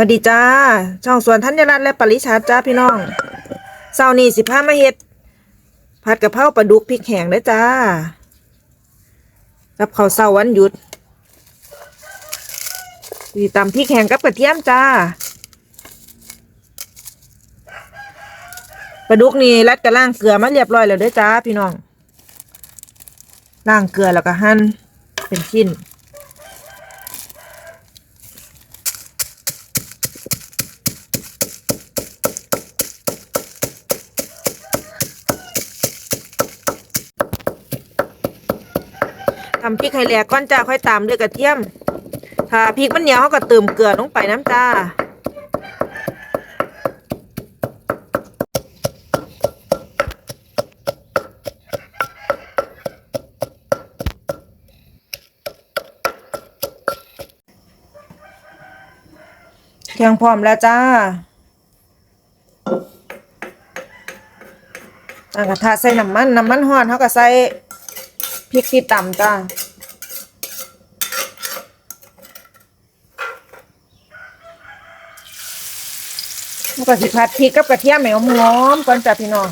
วัสดีจ้า ช่องสวนธัญรัตน์และปริชาจ้าพี่น้องเสาร์นี้สิพามาเฮ็ด ผัดกะเพราปลาดุกพริกแห้งเด้จ้า กับข้าวเสาร์วันหยุดสีตำพริกแห้งกับกระเทียมจ้าปลาดุกนี่รัดกระล่างเกลือมาเรียบร้อยแล้วเด้จ้าพี่น้องล่างเกลือแล้วก็หั่นเป็นชิ้น ทำพริกให้แหลกก้อนจ้าค่อยตามด้วยกระเทียม ถ้าพริกมันเหนียวเขาก็เติมเกลือลงไปน้ำจ้าเครื่องพร้อมแล้วจ้าตั้งกระทะใส่น้ำมัน น้ำมันห้อนเขาก็ใส่ พริกที่ตำจ้าแล้วก็สิผัดพริกกับกระเทียมให้หอมๆก่อนจ้ะพี่น้อง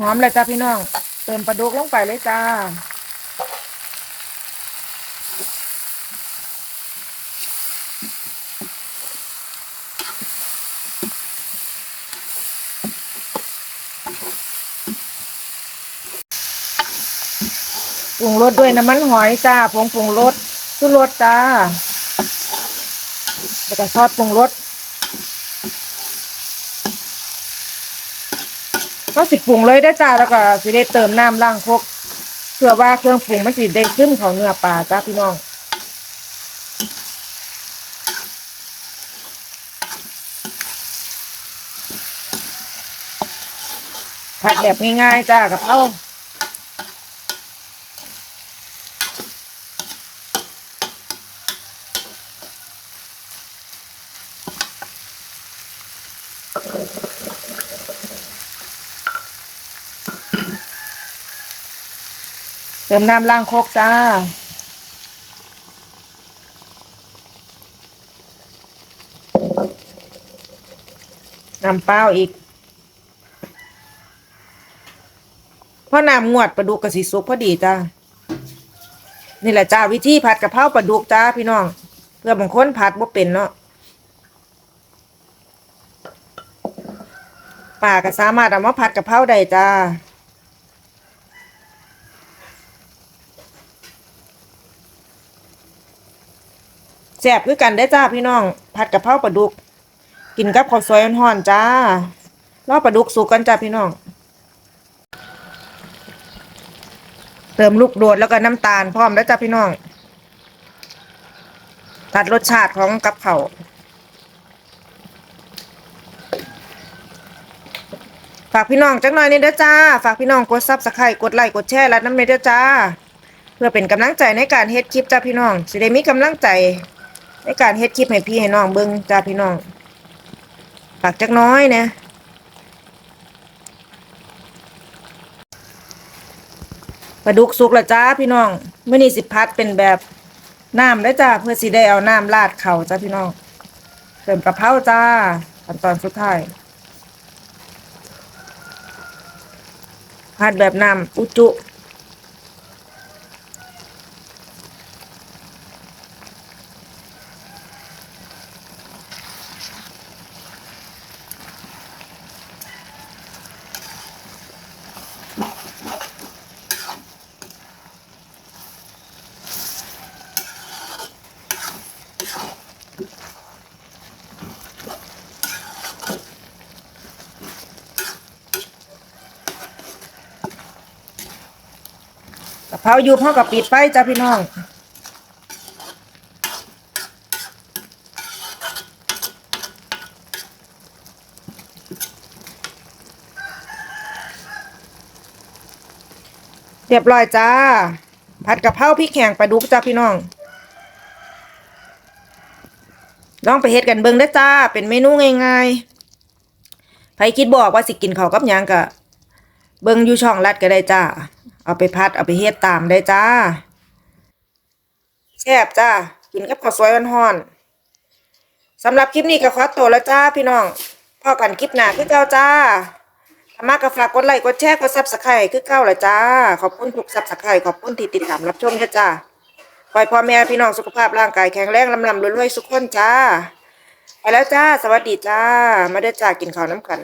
หอมเลยจ้าพี่น้อง เติมปลาดุกลงไปเลยจ้า ปรุงรสด้วยน้ำมันหอยจ้าผงปรุงรสชูรสจ้าแล้วก็ซอสปรุงรส ก็สิปรุงเลยได้จ้าแล้วก็สิได้เติมน้ำล่างครกเพื่อว่าเครื่องปรุงมันสิได้ขึ้นของเนื้อปลาจ้าพี่น้องผัดแบบง่ายๆจ้ากับเอา เติมน้ำล้างโคกจ้า น้ำเปล่าอีกเพราะน้ำงวดปลาดุกกระสีสุกพอดีจ้า นี่แหละจ้าวิธีผัดกะเพราปลาดุกจ้าพี่น้อง เพื่อบางคนผัดบ่เป็นเนาะป่าก็สามารถเอามาผัดกะเพราได้จ้า แซ่บคือกันได้จ้าพี่น้อง ผัดกะเพราปลาดุก กินกับข้าวซอยอ่อนๆจ้ารอปลาดุกสุกกันจ้าพี่น้อง เติมลูกโดดแล้วก็น้ำตาลพร้อมแล้วจ้าพี่น้อง ตัดรสชาติของกับเขาฝากพี่น้องจักหน่อยนี่เด้อจ้า ฝากพี่น้องกดซับสไครต์กดไลค์กดแชร์และน้ำเมเด้อจ้า เพื่อเป็นกำลังใจในการเฮ็ดคลิปจ้าพี่น้องสิได้มีกำลังใจ ในการเฮ็ดคลิปให้พี่ให้น้องเบิ่งจ้าพี่น้องฝากจักน้อยนะปลาดุกสุกแล้วจ้าพี่น้องมื้อนี้สิพัดเป็นแบบน้ำได้จ้าเพื่อสิได้เอาน้ำราดเข่าจ้าพี่น้องเติมกระเพราจ้าขั้นตอนสุดท้ายพัดแบบน้ำอุจุะเพราอยู่พ่อกับปิดไฟจ้าพี่น้องเรียบร้อยจ้า ผัดกะเพราพริกแห้งปลาดุกจ้าพี่น้อง ลองไปเฮ็ดกันเบิ่งเด้จ้า เป็นเมนูง่ายๆไผคิดบอกว่าสิกินข้าวกับหยังก็เบิ่งอยู่ช่องรัดก็ได้จ้า เอาไปพัดเอาไปเฮ็ดตามได้จ้าแซ่บจ้ากินกับข้าวสวยร้อนๆสำหรับคลิปนี้ก็ขอตัวแล้วจ้าพี่น้องพอกันคลิปหน้าคือเก่าจ้าถ้ามากก็ฝากกดไลค์กดแชร์กดซับสไครต์คือเก่าละจ้า ขอบคุณทุกซับสไครต์ขอบคุณที่ติดตามรับชมนะจ้าขอให้พ่อแม่พี่น้องสุขภาพร่างกายแข็งแรงลำลำรวยๆสุขคนจ้า ไปแล้วจ้า สวัสดีจ้า มาได้จ้ากินข้าวน้ำกัน